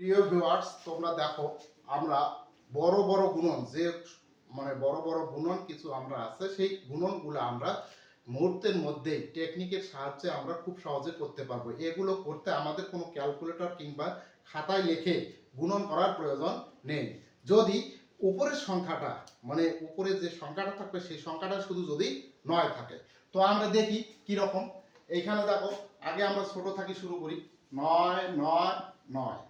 প্রিয় ভিউয়ার্স তোমরা দেখো, আমরা বড় বড় গুণন, যে মানে বড় বড় গুণন কিছু আমরা আছে, সেই গুণনগুলো আমরা মুহূর্তের মধ্যে টেকনিকের সাহায্যে আমরা খুব সহজে করতে পারব। এগুলো করতে আমাদের কোনো ক্যালকুলেটর কিংবা খাতায় লিখে গুণন করার প্রয়োজন নেই। যদি উপরের সংখ্যাটা মানে উপরে যে সংখ্যাটা থাকবে, সেই সংখ্যাটা শুধু যদি নয় থাকে, তো আমরা দেখি কি রকম এইখানে দেখো, আগে আমরা ছোট থাকি শুরু করি, নয় নয় নয়।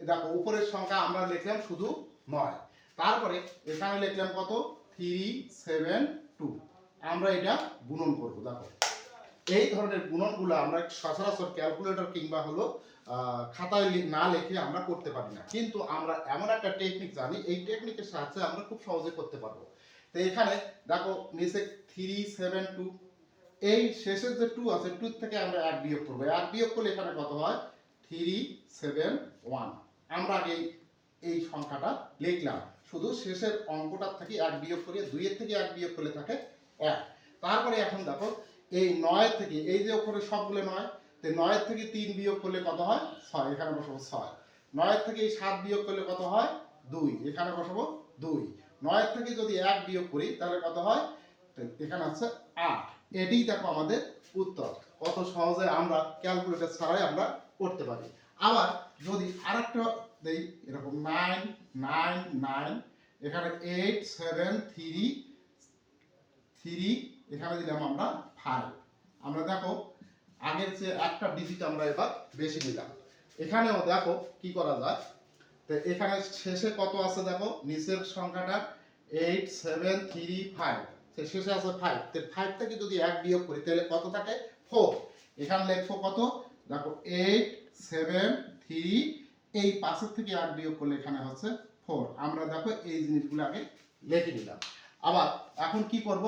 দেখো, উপরের সংখ্যা আমরা লিখলাম শুধু নয়। তারপরে এখানে লিখলাম কত? থ্রি সেভেন টু আমরা এটা গুণন করব, দেখো। এই ধরনের গুণনগুলো আমরা সচরাচর ক্যালকুলেটর কিংবা হলো খাতায় না লিখে আমরা করতে পারি না। কিন্তু আমরা এমন একটা টেকনিক জানি, এই টেকনিকের সাহায্যে আমরা খুব সহজে করতে পারব। তো এখানে দেখো, নিচে থ্রি সেভেন টু এই শেষের যে টু আছে টু থেকে আমরা এক বিয়োগ করব। এক বিয়োগ করলে এখানে কত হয়? থ্রি সেভেন ওয়ান আমরা আগে এই- সংখ্যাটা লিখলাম। শুধু শেষের অঙ্কটার থেকে এক বিয়োগ করে দুইয়ের থেকে এক বিয়োগ করলে থাকে এক। তারপরে এখন দেখো, এই নয় থেকে, এই যে ওপরে সবগুলো নয়, তো নয়ের থেকে তিন বিয়োগ করলে কত হয়? ছয়, এখানে বসাবো ছয়। নয়ের থেকে এই সাত বিয়োগ করলে কত হয়? দুই, এখানে বসাবো দুই। নয়ের থেকে যদি এক বিয়োগ করি, তাহলে কত হয়? এখানে আছে আট। এটাই দেখো আমাদের উত্তর। কত সহজে আমরা ক্যালকুলেটর ছাড়াই আমরা করতে পারি। আবার যদি আরেকটা দেই, এরকম নাইন নাইন নাইন এখানে এইট সেভেন থ্রি থ্রি এখানে দিলাম আমরা ফাইভ আমরা দেখো, আগের যে একটা ডিজিট আমরা এবার বেশি নিলাম এখানেও দেখো কি করা যায়? তো এখানে শেষে কত আছে দেখো? নিচের সংখ্যাটা এইট সেভেন থ্রি ফাইভ শেষে আছে ফাইভ তো ফাইভ থেকে যদি এক বিয়োগ করি, তাহলে কত থাকে? ফোর এখানে লিখব কত? দেখো এইট সেভেন থ্রি এই পাঁচের থেকে এক বিয়োগ করলে এখানে হচ্ছে ফোর আমরা দেখো এই জিনিসগুলো আগে লিখে নিলাম। আবার এখন কি করব?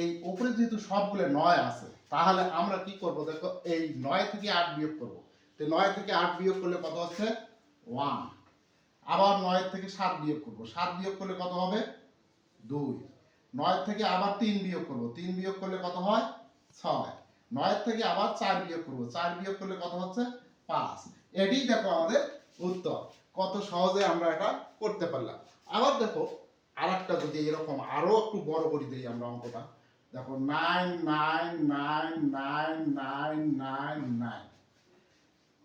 এই উপরে যেহেতু সবগুলো নয় আছে, তাহলে আমরা কি করব? দেখো, এই নয় থেকে আট বিয়োগ করব। তো নয় থেকে আট বিয়োগ করলে কত হচ্ছে? ওয়ান আবার নয় থেকে সাত বিয়োগ করব। সাত বিয়োগ করলে কত হবে? দুই। নয় থেকে আবার তিন বিয়োগ করব। তিন বিয়োগ করলে কত হয়? ছয়। নয় থেকে আবার চার বিয়োগ করব। চার বিয়োগ করলে কত হচ্ছে? পাঁচ। এটাই দেখো আমাদের উত্তর। কত সহজে আমরা এটা করতে পারলাম। আবার দেখো, আরেকটা যদি এরকম আরও একটু বড় করে দিই আমরা অঙ্কটা। দেখো nine nine nine nine nine nine nine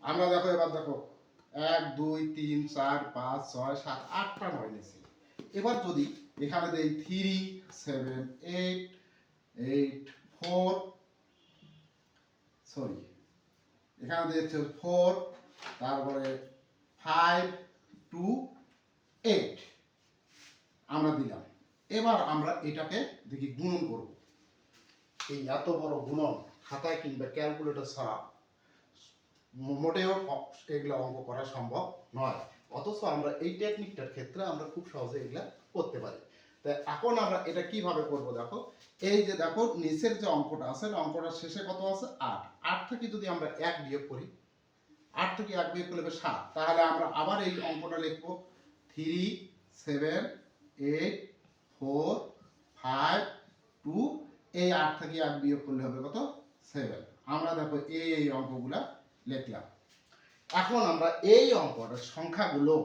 আমরা দেখো, এবার দেখো, এক, দুই, তিন, চার, পাঁচ, ছয়, সাত, আটটা নয় নিয়েছি। এবার যদি এখানে দেই three seven eight eight four sorry এখানে দিয়েছে ফোর তারপরে ফাইভ টু এইট আমরা দিলাম। এবার আমরা এটাকে দেখি গুণন করব। এই এত বড় গুণন খাতায় কিংবা ক্যালকুলেটর ছাড়া মোটেও এগুলো অঙ্ক করা সম্ভব নয়। অথচ আমরা এই টেকনিকটার ক্ষেত্রে আমরা খুব সহজে এগুলা করতে পারি। তো এখন আমরা এটা কীভাবে করব দেখো? এই যে দেখো, নিচের যে অঙ্কটা আছে অঙ্কটার শেষে কত আছে? আট। আট থেকে যদি আমরা এক বিয়োগ করি, আট থেকে এক বিয়োগ করলে সাত। তাহলে আমরা আবার এই অঙ্কটা লিখব। Three, seven, eight, four, five, two, এই আট থেকে এক বিয়োগ করলে হবে কত? সেভেন। আমরা দেখো এই এই অঙ্কগুলা লিখলাম। এখন আমরা এই অঙ্কটার সংখ্যাগুলো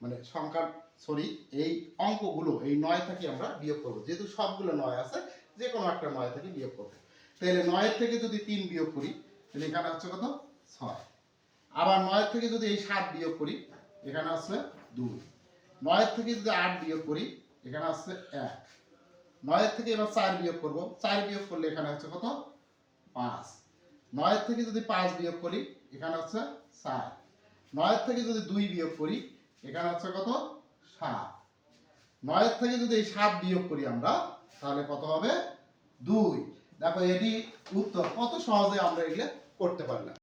মানে সংখ্যার সরি এই অঙ্কগুলো, এই নয় থেকে আমরা বিয়োগ করব। যেহেতু সবগুলো নয় আছে যে কোনো একটা নয় থেকে বিয়োগ করব তাহলে নয়ের থেকে যদি তিন বিয়োগ করি, তাহলে এখানে হচ্ছে কত? ছয়। আবার নয়ের থেকে যদি এই সাত বিয়োগ করি, এখানে আসছে দুই। নয়ের থেকে যদি আট বিয়োগ করি, এখানে আসছে এক। নয়ের থেকে এবার চার বিয়োগ করব। চার বিয়োগ করলে এখানে হচ্ছে কত? পাঁচ। নয়ের থেকে যদি পাঁচ বিয়োগ করি, এখানে হচ্ছে সাত। নয়ের থেকে যদি দুই বিয়োগ করি, এখানে হচ্ছে কত? সাত। নয়ের থেকে যদি এই সাত বিয়োগ করি আমরা, তাহলে কত হবে? দুই। দেখো এটি উত্তর। কত সহজে আমরা এগুলো করতে পারলাম।